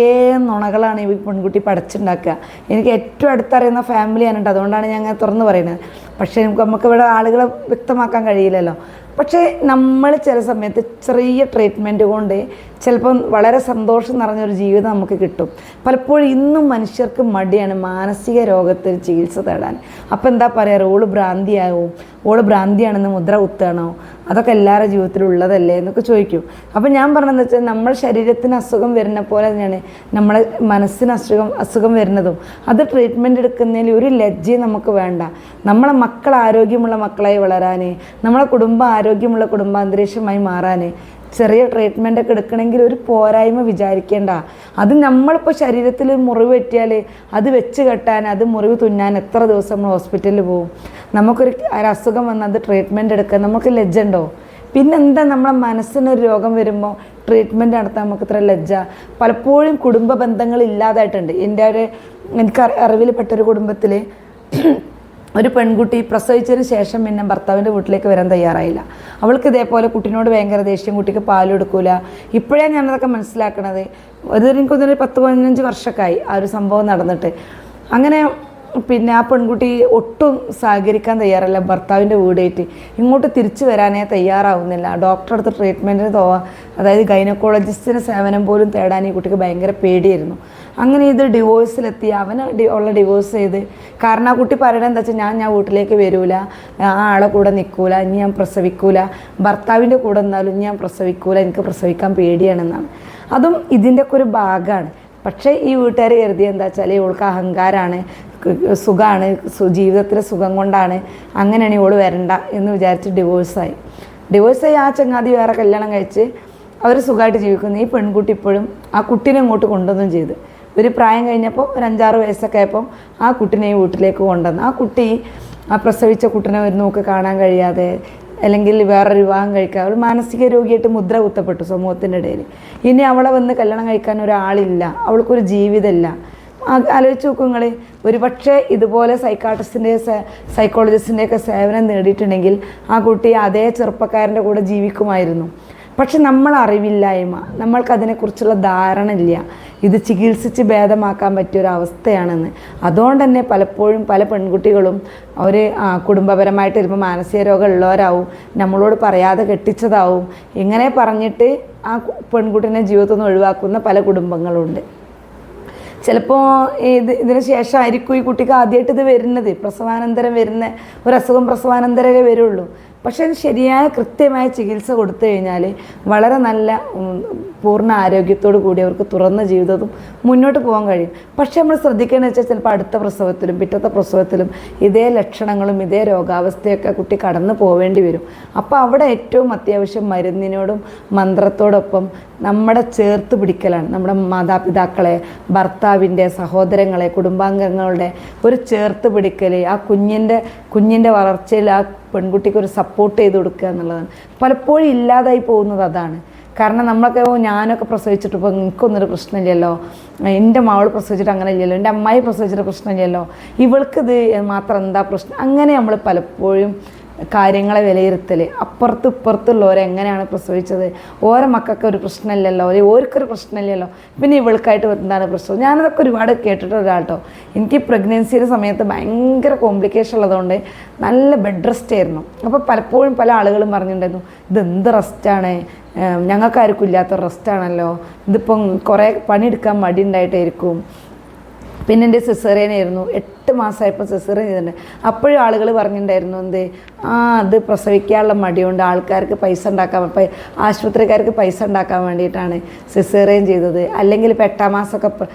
നുണകളാണ് ഈ പെൺകുട്ടി പഠിച്ചുണ്ടാക്കുക എനിക്ക് ഏറ്റവും അടുത്തറിയുന്ന ഫാമിലിയാണ് കേട്ടോ അതുകൊണ്ടാണ് ഞാൻ അങ്ങനെ തുറന്നു പറയുന്നത്. പക്ഷേ നമുക്ക് നമുക്ക് ഇവിടെ ആളുകളെ വ്യക്തമാക്കാൻ കഴിയില്ലല്ലോ. പക്ഷേ നമ്മൾ ചില സമയത്ത് ചെറിയ ട്രീറ്റ്മെന്റ് കൊണ്ട് ചിലപ്പം വളരെ സന്തോഷം നിറഞ്ഞൊരു ജീവിതം നമുക്ക് കിട്ടും. പലപ്പോഴും ഇന്നും മനുഷ്യർക്ക് മടിയാണ് മാനസിക രോഗത്തിന് ചികിത്സ തേടാൻ. അപ്പോൾ എന്താ പറയാറ് ഓൾ ഭ്രാന്തിയാവും ഓൾ ഭ്രാന്തിയാണെന്ന് മുദ്ര കുത്തണോ? അതൊക്കെ എല്ലാവരുടെ ജീവിതത്തിലും ഉള്ളതല്ലേ എന്നൊക്കെ ചോദിക്കും. അപ്പോൾ ഞാൻ പറഞ്ഞതെന്ന് വെച്ചാൽ നമ്മൾ ശരീരത്തിന് അസുഖം വരുന്ന പോലെ തന്നെയാണ് നമ്മളെ മനസ്സിന് അസുഖം അസുഖം വരുന്നതും. അത് ട്രീറ്റ്മെന്റ് എടുക്കുന്നതിൽ ഒരു ലജ്ജയും നമുക്ക് വേണ്ട. നമ്മളെ മക്കൾ ആരോഗ്യമുള്ള മക്കളായി വളരാൻ നമ്മളെ കുടുംബം ആരോഗ്യമുള്ള കുടുംബാന്തരീക്ഷമായി മാറാൻ ചെറിയ ട്രീറ്റ്മെന്റ് ഒക്കെ എടുക്കണമെങ്കിൽ ഒരു പോരായ്മ വിചാരിക്കേണ്ട. അത് നമ്മളിപ്പോൾ ശരീരത്തിൽ മുറിവ് പറ്റിയാൽ അത് വെച്ച് കെട്ടാൻ അത് മുറിവ് തുന്നാൻ എത്ര ദിവസം നമ്മൾ ഹോസ്പിറ്റലിൽ പോകും നമുക്കൊരു ഒരു അസുഖം വന്നാൽ അത് ട്രീറ്റ്മെന്റ് എടുക്കാൻ നമുക്ക് ലജ്ജുണ്ടോ പിന്നെന്താ നമ്മളെ മനസ്സിനൊരു രോഗം വരുമ്പോൾ ട്രീറ്റ്മെന്റ് നടത്താൻ നമുക്ക് ഇത്ര ലജ്ജ? പലപ്പോഴും കുടുംബ ബന്ധങ്ങൾ ഇല്ലാതായിട്ടുണ്ട്. എന്റെ ഒരു എനിക്ക് അറി- അറിവിൽപ്പെട്ടൊരു കുടുംബത്തിൽ ഒരു പെൺകുട്ടി പ്രസവിച്ചതിന് ശേഷം പിന്നെ ഭർത്താവിന്റെ വീട്ടിലേക്ക് വരാൻ തയ്യാറായില്ല. അവൾക്ക് ഇതേപോലെ കുട്ടിനോട് ഭയങ്കര ദേഷ്യം കുട്ടിക്ക് പാൽ കൊടുക്കൂല. ഇപ്പോഴാണ് ഞാനതൊക്കെ മനസ്സിലാക്കണത്. അത് എനിക്കൊന്നൊരു പത്ത് പതിനഞ്ച് വർഷമൊക്കെ ആയി ആ ഒരു സംഭവം നടന്നിട്ട്. അങ്ങനെ പിന്നെ ആ പെൺകുട്ടി ഒട്ടും സഹകരിക്കാൻ തയ്യാറല്ല. ഭർത്താവിന്റെ വീടേറ്റ് ഇങ്ങോട്ട് തിരിച്ചു വരാനേ തയ്യാറാവുന്നില്ല. ഡോക്ടറെ അടുത്ത് ട്രീറ്റ്മെന്റിന് പോവാം അതായത് ഗൈനക്കോളജിസ്റ്റിന് സേവനം പോലും തേടാൻ ഈ കുട്ടിക്ക് ഭയങ്കര പേടിയായിരുന്നു. അങ്ങനെ ഇത് ഡിവോഴ്സിലെത്തി അവന് ഉള്ള ഡിവോഴ്സ് ചെയ്ത്. കാരണം ആ കുട്ടി പറയണത് എന്താ വെച്ചാൽ ഞാൻ ഞാൻ വീട്ടിലേക്ക് വരൂല. ആ ആളെ കൂടെ നിൽക്കൂല. ഇനി ഞാൻ പ്രസവിക്കൂല. ഭർത്താവിന്റെ കൂടെ നിന്നാലും ഇനി ഞാൻ പ്രസവിക്കൂല. എനിക്ക് പ്രസവിക്കാൻ പേടിയാണെന്നാണ്. അതും ഇതിന്റെയൊക്കെ ഒരു ഭാഗമാണ്. പക്ഷേ ഈ വീട്ടുകാർ കരുതി എന്താ വെച്ചാൽ ഇവൾക്ക് അഹങ്കാരമാണ് സുഖമാണ് ജീവിതത്തിലെ സുഖം കൊണ്ടാണ് അങ്ങനെയാണ് ഇവൾ വരണ്ട എന്ന് വിചാരിച്ച് ഡിവോഴ്സായി ഡിവോഴ്സായി ആ ചങ്ങാതി വേറെ കല്യാണം കഴിച്ച് അവർ സുഖമായിട്ട് ജീവിക്കുന്നു. ഈ പെൺകുട്ടി ഇപ്പോഴും ആ കുട്ടീനെ ഇങ്ങോട്ട് കൊണ്ടുവന്നും ചെയ്ത്. ഒരു പ്രായം കഴിഞ്ഞപ്പോൾ ഒരു അഞ്ചാറ് വയസ്സൊക്കെ ആയപ്പോൾ ആ കുട്ടീനെ വീട്ടിലേക്ക് കൊണ്ടുവന്നു. ആ കുട്ടി ആ പ്രസവിച്ച കുട്ടനെ ഒരു നോക്ക് കാണാൻ കഴിയാതെ അല്ലെങ്കിൽ വേറൊരു വിവാഹം കഴിക്കുക അവൾ മാനസിക രോഗിയായിട്ട് മുദ്ര കുത്തപ്പെട്ടു സമൂഹത്തിന്റെ ഇടയിൽ. ഇനി അവളെ വന്ന് കല്യാണം കഴിക്കാൻ ഒരാളില്ല അവൾക്കൊരു ജീവിതമില്ല. ആലോചിച്ച് നോക്കൂ നിങ്ങൾ ഒരുപക്ഷെ ഇതുപോലെ സൈക്കാട്രിസ്റ്റിന്റെ സൈക്കോളജിസ്റ്റിന്റെയൊക്കെ സേവനം നേടിയിട്ടുണ്ടെങ്കിൽ ആ കുട്ടി അതേ ചെറുപ്പക്കാരന്റെ കൂടെ ജീവിക്കുമായിരുന്നു. പക്ഷെ നമ്മൾ അറിവില്ലായ്മ നമ്മൾക്ക് അതിനെക്കുറിച്ചുള്ള ധാരണ ഇല്ല. ഇത് ചികിത്സിച്ച് ഭേദമാക്കാൻ പറ്റിയ ഒരു അവസ്ഥയാണെന്ന് അതുകൊണ്ട് തന്നെ പലപ്പോഴും പല പെൺകുട്ടികളും അവർ കുടുംബപരമായിട്ട് ചിലപ്പോൾ മാനസിക രോഗം ഉള്ളവരാവും നമ്മളോട് പറയാതെ കെട്ടിച്ചതാവും. ഇങ്ങനെ പറഞ്ഞിട്ട് ആ പെൺകുട്ടീനെ ജീവിതത്തിൽ നിന്ന് ഒഴിവാക്കുന്ന പല കുടുംബങ്ങളുണ്ട്. ചിലപ്പോൾ ഇത് ഇതിന് ശേഷമായിരിക്കും ഈ കുട്ടിക്ക് ആദ്യമായിട്ട് ഇത് വരുന്നത്. പ്രസവാനന്തരം വരുന്ന ഒരു അസുഖം പ്രസവാനന്തരമേ വരുള്ളൂ. പക്ഷേ അത് ശരിയായ കൃത്യമായ ചികിത്സ കൊടുത്തു കഴിഞ്ഞാൽ വളരെ നല്ല പൂർണ ആരോഗ്യത്തോടു കൂടി അവർക്ക് തുറന്ന ജീവിതവും മുന്നോട്ട് പോകാൻ കഴിയും. പക്ഷേ നമ്മൾ ശ്രദ്ധിക്കേണ്ടത് വെച്ചാൽ ചിലപ്പോൾ അടുത്ത പ്രസവത്തിലും പിറ്റത്തെ പ്രസവത്തിലും ഇതേ ലക്ഷണങ്ങളും ഇതേ രോഗാവസ്ഥയൊക്കെ കുട്ടി കടന്നു പോവേണ്ടി വരും. അപ്പോൾ അവിടെ ഏറ്റവും അത്യാവശ്യം മരുന്നിനോടും മന്ത്രത്തോടൊപ്പം നമ്മുടെ ചേർത്ത് പിടിക്കലാണ്. നമ്മുടെ മാതാപിതാക്കളെ ഭർത്താവിന്റെ സഹോദരങ്ങളെ കുടുംബാംഗങ്ങളുടെ ഒരു ചേർത്ത് പിടിക്കൽ ആ കുഞ്ഞിന്റെ കുഞ്ഞിന്റെ വളർച്ചയിൽ ആ പെൺകുട്ടിക്ക് ഒരു സപ്പോർട്ട് ചെയ്ത് കൊടുക്കുക എന്നുള്ളതാണ്. പലപ്പോഴും ഇല്ലാതായി പോകുന്നത് അതാണ്. കാരണം നമ്മളൊക്കെ ഞാനൊക്കെ പ്രസവിച്ചിട്ട് ഇപ്പോൾ എനിക്കൊന്നൊരു പ്രശ്നമില്ലല്ലോ. എന്റെ മകൾ പ്രസവിച്ചിട്ട് അങ്ങനെ ഇല്ലല്ലോ. എന്റെ അമ്മായി പ്രസവിച്ചിട്ട് പ്രശ്നമില്ലല്ലോ. ഇവൾക്കിത് മാത്രം എന്താ പ്രശ്നം? അങ്ങനെ നമ്മൾ പലപ്പോഴും കാര്യങ്ങളെ വിലയിരുത്തൽ അപ്പുറത്ത് ഇപ്പുറത്തുള്ളവരെ എങ്ങനെയാണ് പ്രസവിച്ചത്? ഓരോ മക്കൾക്ക് ഒരു പ്രശ്നമില്ലല്ലോ? ഓർക്കൊരു പ്രശ്നമില്ലല്ലോ? പിന്നെ ഇവൾക്കായിട്ട് എന്താണ് പ്രശ്നം? ഞാനതൊക്കെ ഒരുപാട് കേട്ടിട്ടുള്ള ഒരാട്ടോ എനിക്ക് പ്രഗ്നൻസിയുടെ സമയത്ത് ഭയങ്കര കോംപ്ലിക്കേഷൻ ഉള്ളതുകൊണ്ട് നല്ല ബെഡ് റെസ്റ്റ് ആയിരുന്നു. അപ്പോൾ പലപ്പോഴും പല ആളുകളും പറഞ്ഞിട്ടുണ്ടായിരുന്നു ഇതെന്ത് റെസ്റ്റാണ് ഞങ്ങൾക്കാർക്കും ഇല്ലാത്ത റെസ്റ്റാണല്ലോ ഇതിപ്പം കുറേ പണിയെടുക്കാൻ മടി ഉണ്ടായിട്ടായിരിക്കും പിന്നെ എന്റെ സിസേറിയനായിരുന്നു. എട്ട് മാസമായപ്പോൾ സിസേറിയൻ ചെയ്തിട്ടുണ്ട്. അപ്പോഴും ആളുകൾ പറഞ്ഞിട്ടുണ്ടായിരുന്നു എന്ത്? ആ അത് പ്രസവിക്കാനുള്ള മടിയുണ്ട്. ആൾക്കാർക്ക് പൈസ ഉണ്ടാക്കാൻ ആശുപത്രിക്കാർക്ക് പൈസ ഉണ്ടാക്കാൻ വേണ്ടിയിട്ടാണ് സിസേറിയൻ ചെയ്തത്. അല്ലെങ്കിൽ ഇപ്പോൾ എട്ടാം മാസമൊക്കെ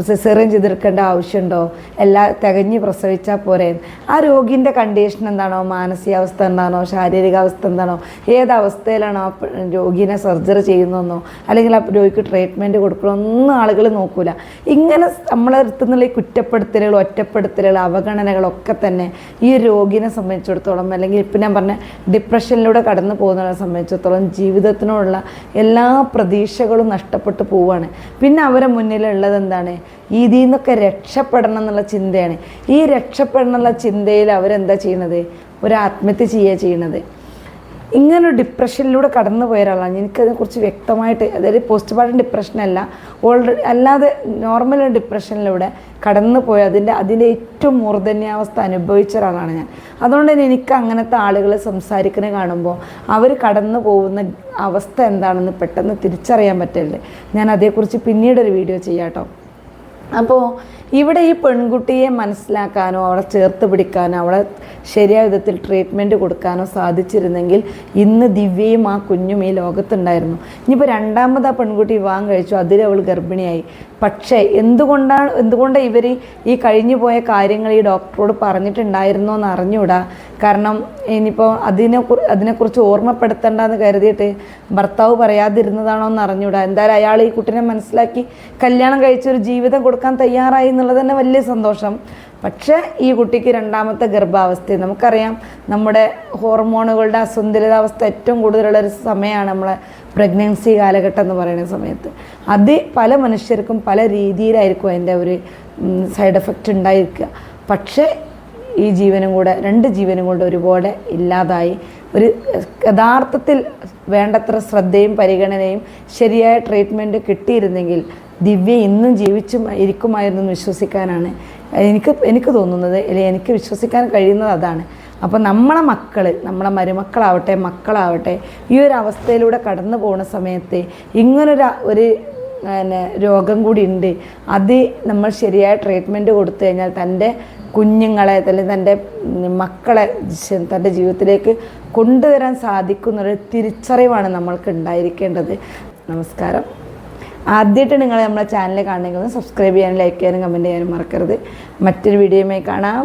സിസേറിയൻ ചെയ്തെടുക്കേണ്ട ആവശ്യമുണ്ടോ? എല്ലാ തികഞ്ഞ് പ്രസവിച്ചാൽ പോരെ. ആ രോഗിന്റെ കണ്ടീഷൻ എന്താണോ? മാനസികാവസ്ഥ എന്താണോ? ശാരീരികാവസ്ഥ എന്താണോ? ഏതവസ്ഥയിലാണോ ആ രോഗീനെ സർജറി ചെയ്യുന്നതെന്നോ? അല്ലെങ്കിൽ ആ രോഗിക്ക് ട്രീറ്റ്മെന്റ് കൊടുക്കണമെന്നൊന്നും ആളുകൾ നോക്കൂല. ഇങ്ങനെ നമ്മളെ അടുത്തുനിന്നുള്ള ഈ കുറ്റപ്പെടുത്തലുകൾ ഒറ്റപ്പെടുത്തലുകൾ അവഗണനകളൊക്കെ തന്നെ ഈ രോഗിനെ സംബന്ധിച്ചിടത്തോളം അല്ലെങ്കിൽ ഇപ്പം ഞാൻ പറഞ്ഞ ഡിപ്രഷനിലൂടെ കടന്നു പോകുന്നവരെ സംബന്ധിച്ചിടത്തോളം ജീവിതത്തിനോടുള്ള എല്ലാ പ്രതീക്ഷകളും നഷ്ടപ്പെട്ടു പോവുകയാണ്. പിന്നെ അവരെ മുന്നിലുള്ളത് എന്താണ്? ഇതിൽ നിന്നൊക്കെ രക്ഷപ്പെടണം എന്നുള്ള ചിന്തയാണ്. ഈ രക്ഷപ്പെടണം എന്നുള്ള ചിന്തയിൽ അവരെന്താ ചെയ്യണത്? ഒരു ആത്മഹത്യ ചെയ്യുക ചെയ്യണത്. ഇങ്ങനൊരു ഡിപ്രഷനിലൂടെ കടന്നു പോയ ഒരാളാണ്. എനിക്കതിനെക്കുറിച്ച് വ്യക്തമായിട്ട് അതായത് പോസ്റ്റ് പാർട്ടം ഡിപ്രഷനല്ല ഓൾറെഡി അല്ലാതെ നോർമൽ ഡിപ്രഷനിലൂടെ കടന്നു പോയ അതിന്റെ അതിന്റെ ഏറ്റവും മൂർധന്യാവസ്ഥ അനുഭവിച്ച ഒരാളാണ് ഞാൻ. അതുകൊണ്ട് തന്നെ എനിക്ക് അങ്ങനത്തെ ആളുകൾ സംസാരിക്കുന്നത് കാണുമ്പോൾ അവർ കടന്നു പോകുന്ന അവസ്ഥ എന്താണെന്ന് പെട്ടെന്ന് തിരിച്ചറിയാൻ പറ്റില്ലേ? ഞാൻ അതേക്കുറിച്ച് പിന്നീടൊരു വീഡിയോ ചെയ്യാം കേട്ടോ അപ്പോൾ ഇവിടെ ഈ പെൺകുട്ടിയെ മനസ്സിലാക്കാനോ അവളെ ചേർത്ത് പിടിക്കാനോ അവളെ ശരിയായ വിധത്തിൽ ട്രീറ്റ്മെന്റ് കൊടുക്കാനോ സാധിച്ചിരുന്നെങ്കിൽ ഇന്ന് ദിവ്യയും ആ കുഞ്ഞും ഈ ലോകത്തുണ്ടായിരുന്നു. ഇനിയിപ്പോൾ രണ്ടാമത് ആ പെൺകുട്ടി വിവാഹം കഴിച്ചു അതിൽ അവൾ ഗർഭിണിയായി. പക്ഷേ എന്തുകൊണ്ടാണ് എന്തുകൊണ്ട് ഇവർ ഈ കഴിഞ്ഞു പോയ കാര്യങ്ങൾ ഈ ഡോക്ടറോട് പറഞ്ഞിട്ടുണ്ടായിരുന്നോ എന്ന് അറിഞ്ഞൂടാ? കാരണം ഇനിയിപ്പോൾ അതിനെ കുറി- അതിനെക്കുറിച്ച് ഓർമ്മപ്പെടുത്തണ്ടെന്ന് കരുതിയിട്ട് ഭർത്താവ് പറയാതിരുന്നതാണോ എന്ന് അറിഞ്ഞൂടാ. എന്തായാലും അയാൾ ഈ കുട്ടിനെ മനസ്സിലാക്കി കല്യാണം കഴിച്ചൊരു ജീവിതം കൊടുക്കാൻ തയ്യാറായി എന്നുള്ളത് തന്നെ വലിയ സന്തോഷം. പക്ഷേ ഈ കുട്ടിക്ക് രണ്ടാമത്തെ ഗർഭാവസ്ഥ. നമുക്കറിയാം നമ്മുടെ ഹോർമോണുകളുടെ അസന്തുലിതാവസ്ഥ ഏറ്റവും കൂടുതലുള്ള ഒരു സമയമാണ് നമ്മളെ പ്രഗ്നൻസി കാലഘട്ടം എന്ന് പറയുന്ന സമയത്ത്. അത് പല മനുഷ്യർക്കും പല രീതിയിലായിരിക്കും അതിന്റെ ഒരു സൈഡ് എഫക്റ്റ് ഉണ്ടായിരിക്കുക. പക്ഷേ ഈ ജീവനും കൂടെ രണ്ട് ജീവനും കൂടെ ഒരുപോലെ ഇല്ലാതായി. ഒരു യഥാർത്ഥത്തിൽ വേണ്ടത്ര ശ്രദ്ധയും പരിഗണനയും ശരിയായ ട്രീറ്റ്മെന്റ് കിട്ടിയിരുന്നെങ്കിൽ ദിവ്യ ഇന്നും ജീവിച്ചും ഇരിക്കുമായിരുന്നു എന്ന് വിശ്വസിക്കാനാണ്. എനിക്ക് എനിക്ക് തോന്നുന്നത് അല്ലെങ്കിൽ എനിക്ക് വിശ്വസിക്കാൻ കഴിയുന്നത് അതാണ്. അപ്പോൾ നമ്മളെ മക്കൾ നമ്മളെ മരുമക്കളാവട്ടെ മക്കളാവട്ടെ ഈ ഒരു അവസ്ഥയിലൂടെ കടന്നു പോകുന്ന സമയത്ത് ഇങ്ങനൊരു ഒരു പിന്നെ രോഗം കൂടി ഉണ്ട് അത് നമ്മൾ ശരിയായ ട്രീറ്റ്മെന്റ് കൊടുത്തു കഴിഞ്ഞാൽ തന്റെ കുഞ്ഞുങ്ങളെ അല്ലെങ്കിൽ തന്റെ മക്കളെ തന്റെ ജീവിതത്തിലേക്ക് കൊണ്ടുവരാൻ സാധിക്കുന്നൊരു തിരിച്ചറിവാണ് നമ്മൾക്ക് ഉണ്ടായിരിക്കേണ്ടത് നമസ്കാരം. ആദ്യമായിട്ട് നിങ്ങൾ നമ്മളെ ചാനൽ കാണണമെങ്കിൽ സബ്സ്ക്രൈബ് ചെയ്യാനും ലൈക്ക് ചെയ്യാനും കമന്റ് ചെയ്യാനും മറക്കരുത്. മറ്റൊരു വീഡിയോയുമായി കാണാം.